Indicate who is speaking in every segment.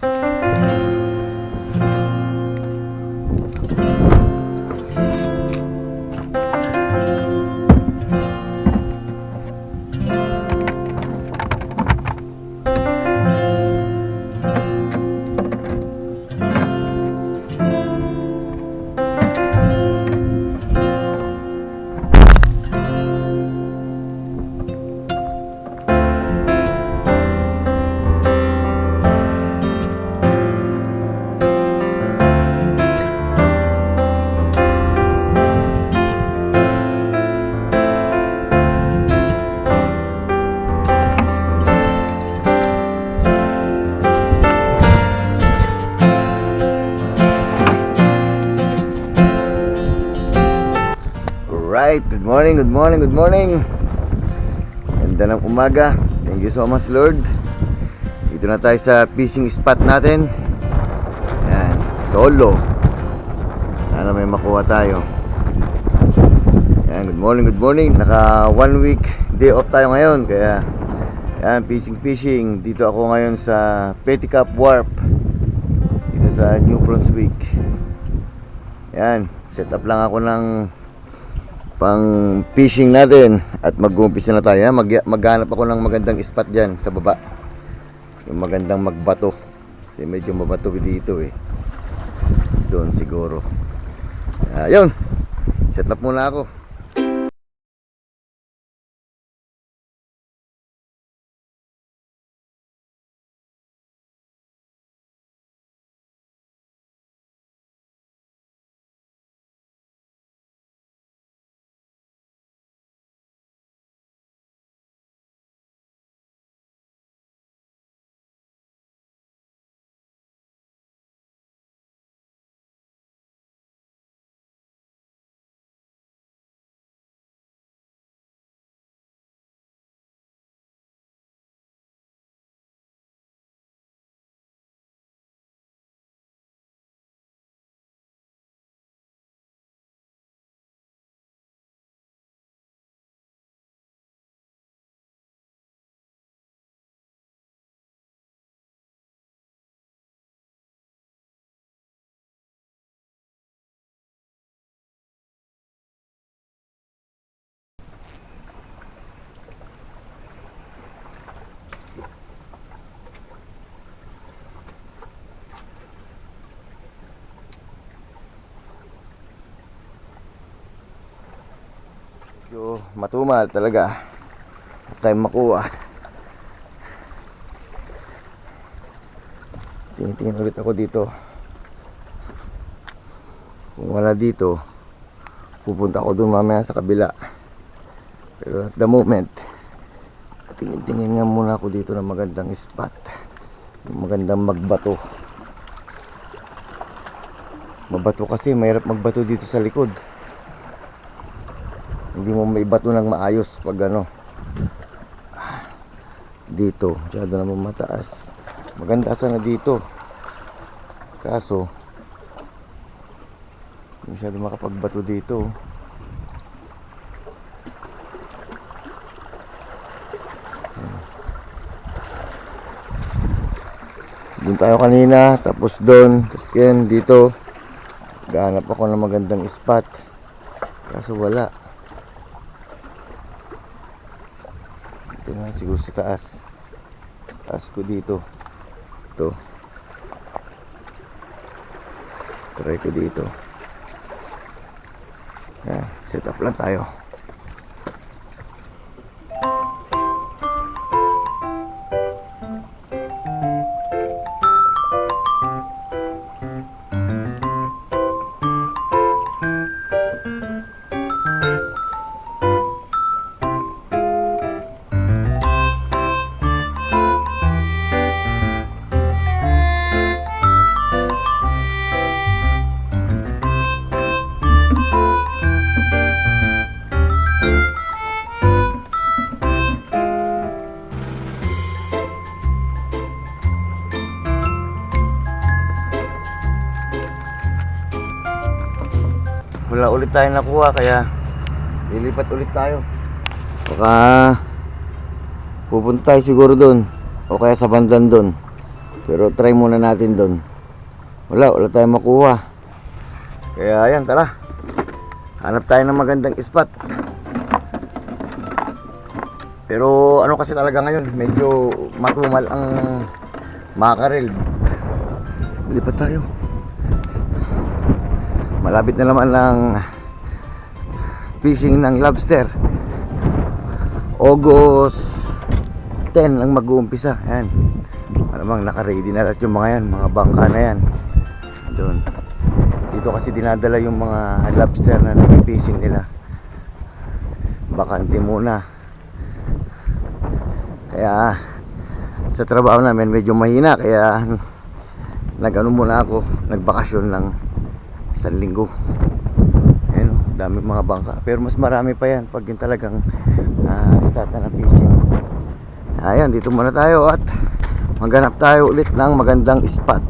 Speaker 1: Bye. Morning, good morning, good morning. Ganda ng umaga. Thank you so much, Lord. Dito na tayo sa fishing spot natin. Yan, solo. Sana may makuha tayo. Yan, good morning, good morning. Naka one week day off tayo ngayon. Kaya, yan, fishing, fishing. Dito ako ngayon sa Petticup Warp. Dito sa New Brunswick. Yan, set up lang ako ng pang fishing natin at mag-uumpisa na tayo. Mag maghanap ako ng magandang spot dyan sa baba. Yung magandang magbato. Kasi medyo mabato dito eh. Doon siguro. Ayun. Set up muna ako. Medyo matumal talaga. Tayong makuha. Tingin-tingin ulit ako dito. Kung wala dito, pupunta ako dun mamaya sa kabila. Pero at the moment, tingin-tingin nga muna ako dito ng magandang spot. Magandang magbato. Mabato kasi, mahirap magbato dito sa likod hindi mo maibato ng maayos pag ano. Dito masyado naman mataas. Maganda sana dito. Kaso hindi masyado makapagbato dito. Doon tayo kanina tapos doon tapos yan dito. Gahanap ako ng magandang spot. Kaso wala Ito na siguro sa taas. Taas ko dito. Ito. Try ko dito. Yan, set up lang tayo. Wala ulit tayo nakuha kaya lilipat ulit tayo. Baka pupunta tayo siguro doon o kaya sa bandan doon. Pero try muna natin doon. Wala, wala tayong makuha. Kaya ayan, tara. Hanap tayo ng magandang spot. Pero ano kasi talaga ngayon, medyo matumal ang makarel. Lipat tayo. Malapit na naman ng fishing ng lobster. August 10 lang mag-uumpisa. Ayan. Malamang naka-ready na lahat yung mga yan, mga bangka na yan. Doon. Dito kasi dinadala yung mga lobster na nag-fishing nila. Bakante muna. Kaya sa trabaho namin medyo mahina kaya nag-ano muna ako, nagbakasyon ng isang linggo. Ayun, oh, dami mga bangka. Pero mas marami pa yan pag yung talagang ah, start na ng fishing. Ayan, dito muna tayo at maghanap tayo ulit ng magandang spot.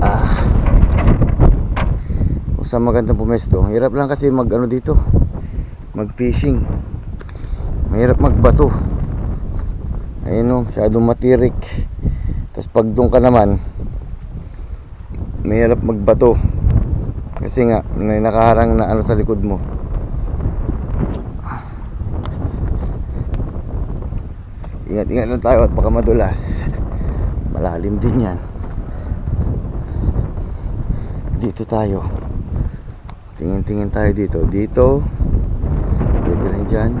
Speaker 1: Ah. Saan magandang pumesto. Hirap lang kasi mag ano dito. Mag fishing. Mahirap magbato. Ayun o, masyadong matirik. Tapos pag doon ka naman, mahirap magbato. Kasi nga, may nakaharang na ano sa likod mo. Ingat-ingat lang tayo at baka madulas. Malalim din yan. Dito tayo. Tingin-tingin tayo dito. Dito. Pwede rin dyan.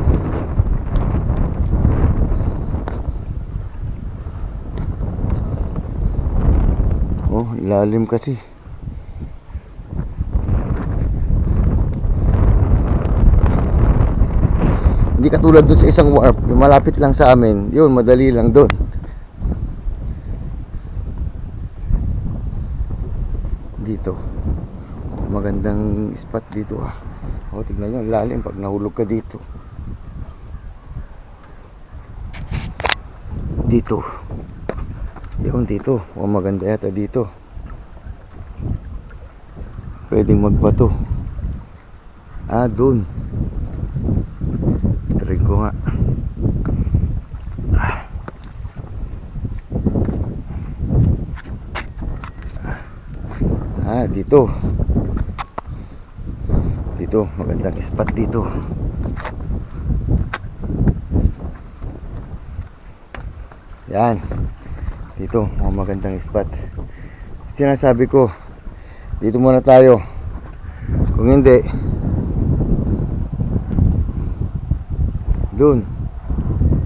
Speaker 1: Ilalim kasi. Hindi katulad doon sa isang warp, yung malapit lang sa amin, yun, madali lang doon. Dito. Magandang spot dito ah. Oh, tignan nyo, lalim pag nahulog ka dito. Dito. Yun dito. O maganda yata dito. Pwedeng magbato. Ah, dun. Try ko nga. Ah, dito. Dito, magandang spot dito. Yan. Dito, mga magandang spot. Sinasabi ko, dito muna tayo. Kung hindi, dun.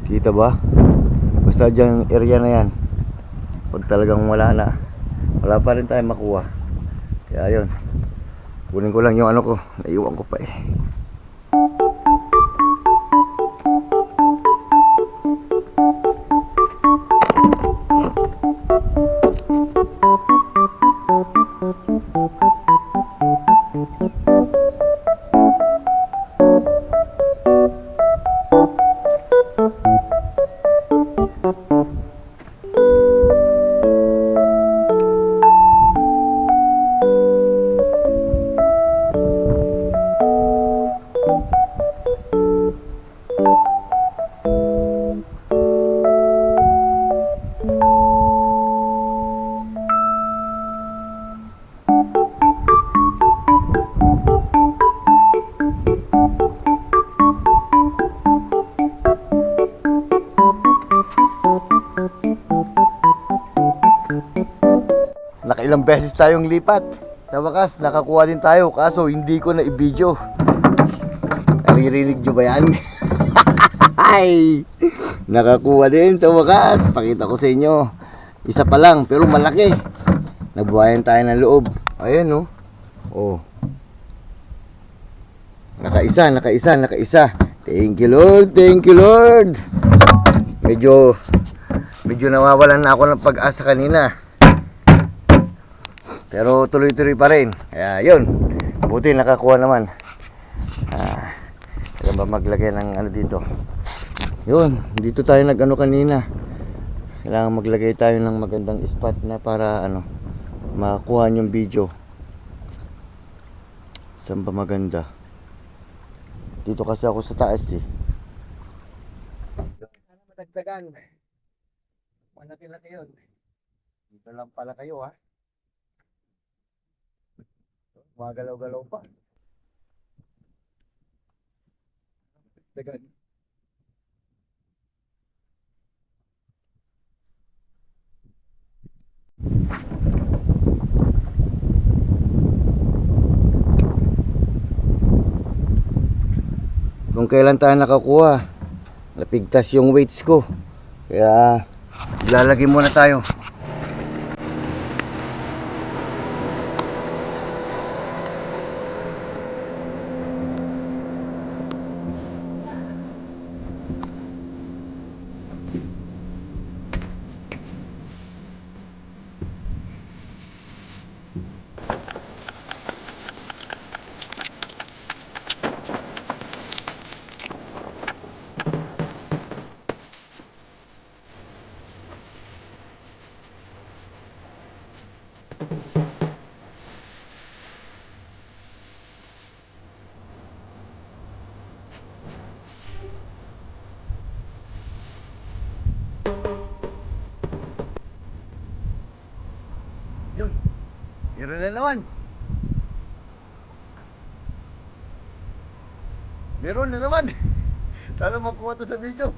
Speaker 1: Kita ba? Basta dyan area na yan. Pag talagang wala na, wala pa rin tayong makuha. Kaya yun. Kunin ko lang yung ano ko. Naiwan ko pa eh. Nakailang beses tayong lipat. Sa wakas, nakakuha din tayo. Kaso, hindi ko na i-video. Naririnig nyo ba yan? Ay! Nakakuha din sa wakas. Pakita ko sa inyo. Isa pa lang, pero malaki. Nabuhayan tayo ng loob. Ayan, no? Oh. Nakaisa, nakaisa, nakaisa. Thank you, Lord. Thank you, Lord. Medyo, medyo nawawalan na ako ng pag-asa kanina. Pero tuloy-tuloy pa rin. Kaya yun. Buti nakakuha naman. Ah, ba maglagay ng ano dito? Yun. Dito tayo nag-ano kanina. Kailangan maglagay tayo ng magandang spot na para ano makuha yung video. Saan ba maganda? Dito kasi ako sa taas eh.
Speaker 2: Madagdagan. Malaki-laki yun. Dito lang pala kayo ha. Magalaw-galaw pa. Tagan.
Speaker 1: Kung kailan tayo nakakuha, napigtas yung weights ko. Kaya, lalagay muna tayo. Yun. Meron na naman. Meron na naman. Sana makuha to sa video.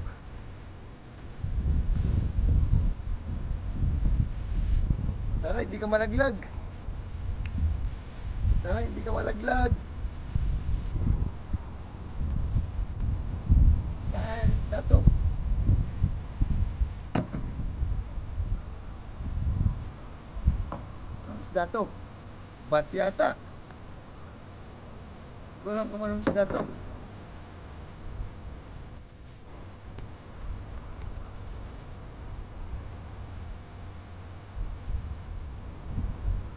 Speaker 1: Sana hindi ka malaglag. Sana hindi ka malaglag. Yan, dato. Ang isda to. Bat yata. Walang kumanong isda to.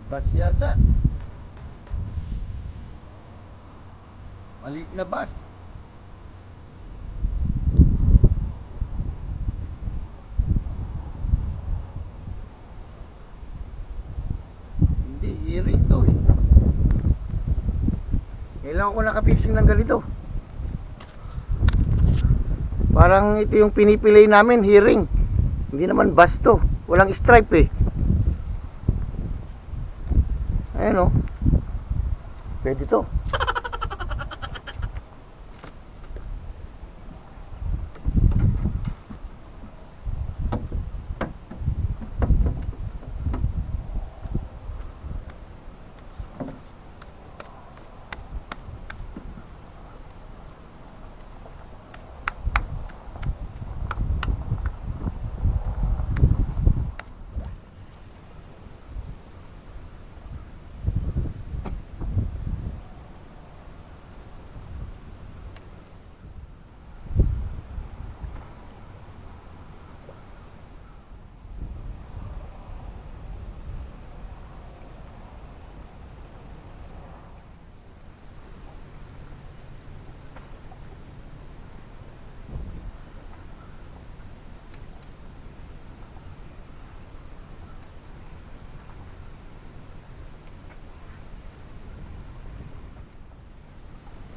Speaker 1: Bas yata. Maliit na bas. Hindi, iri ito eh. Kailangan ko nakapixing ng ganito. Parang ito yung pinipili namin, hearing. Hindi naman basto. Walang stripe eh. Ayan o. Pwede to.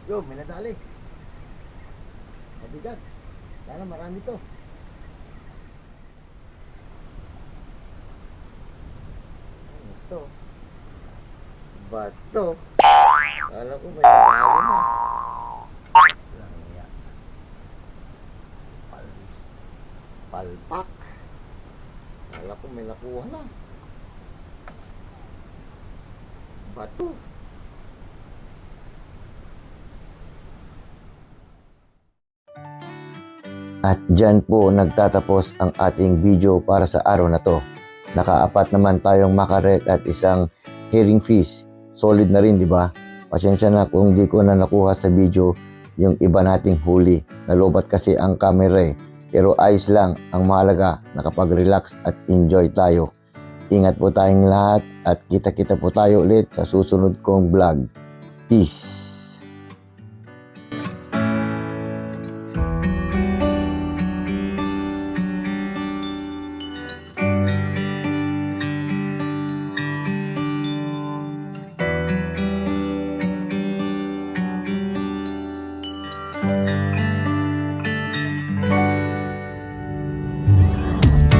Speaker 1: Yo, may nadali. Mabigat. Sana marami to. Ano to? Bato. Kala ko may nadali na. Palpak. Kala ko may nakuha na. Bato. At dyan po nagtatapos ang ating video para sa araw na to. Nakaapat naman tayong makarel at isang hearing fees. Solid na rin, di ba? Pasensya na kung di ko na nakuha sa video yung iba nating huli. Nalobat kasi ang camera eh. Pero ayos lang, ang mahalaga, nakapag-relax at enjoy tayo. Ingat po tayong lahat at kita-kita po tayo ulit sa susunod kong vlog. Peace!